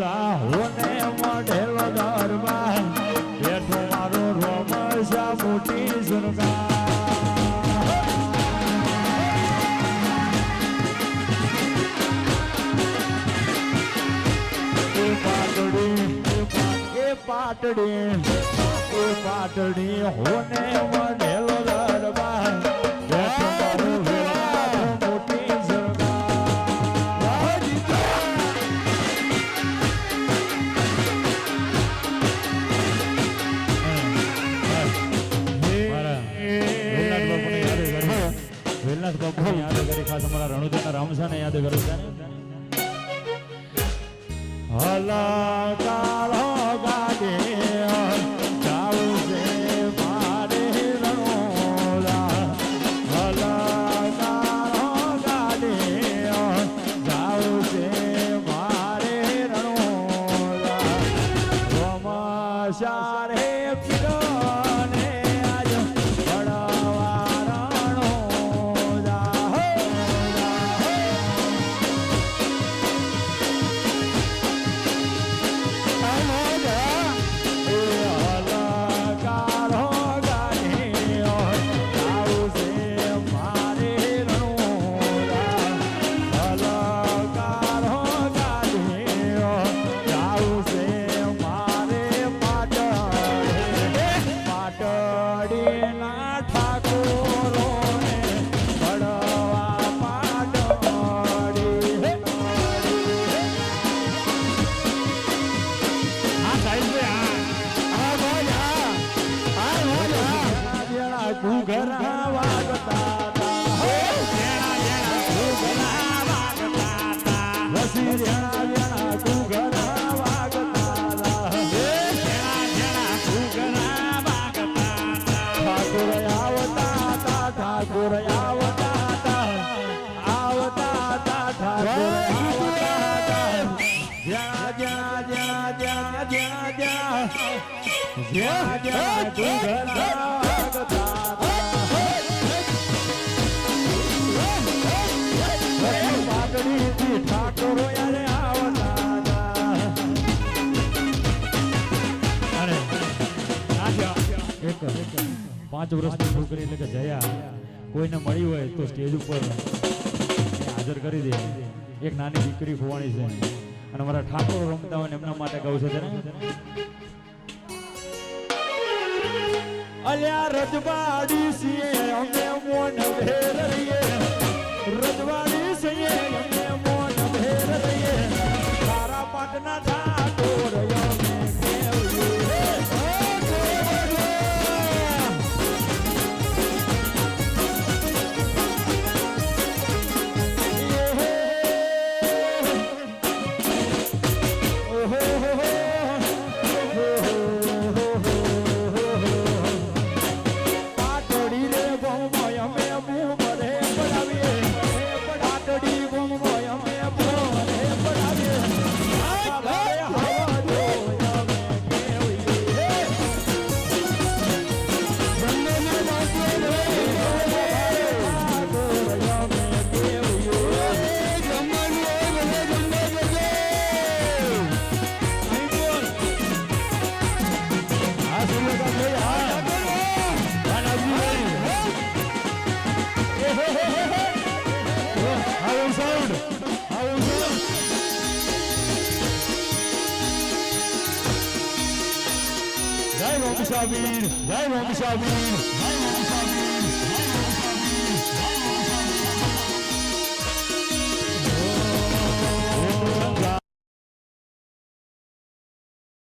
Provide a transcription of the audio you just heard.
હોને મઢેલો દરબાર મારો રોમસા મોટી સુરગા પાટડી એ પાટડી હોને મઢેલો વેલનાથ બાપુને યાદ કરી ખાસ અમારા રણુજાના રામસાને યાદ કરું છું. હલા કાળો ગાડે જાવું છે મારે રણોલા. હલા ઘૂઘરા વાગતા પાંચ વર્ષની છોકરી એટલે કે જયા. કોઈને મળી હોય તો સ્ટેજ ઉપર હાજર કરી દે. એક નાની દીકરી ખોવાણી છે. અને મારા ઠાકોર રમતા હોય એમના માટે કહું છે અલ્યા રજવાડી છીએ, અમે મોન ભેર રહીએ રજવાડી છીએ, અમે મોન ભેર રહીએ તારા પાટના ઠાકોર ઓમ શાવીર જય ઓમ શાવીર જય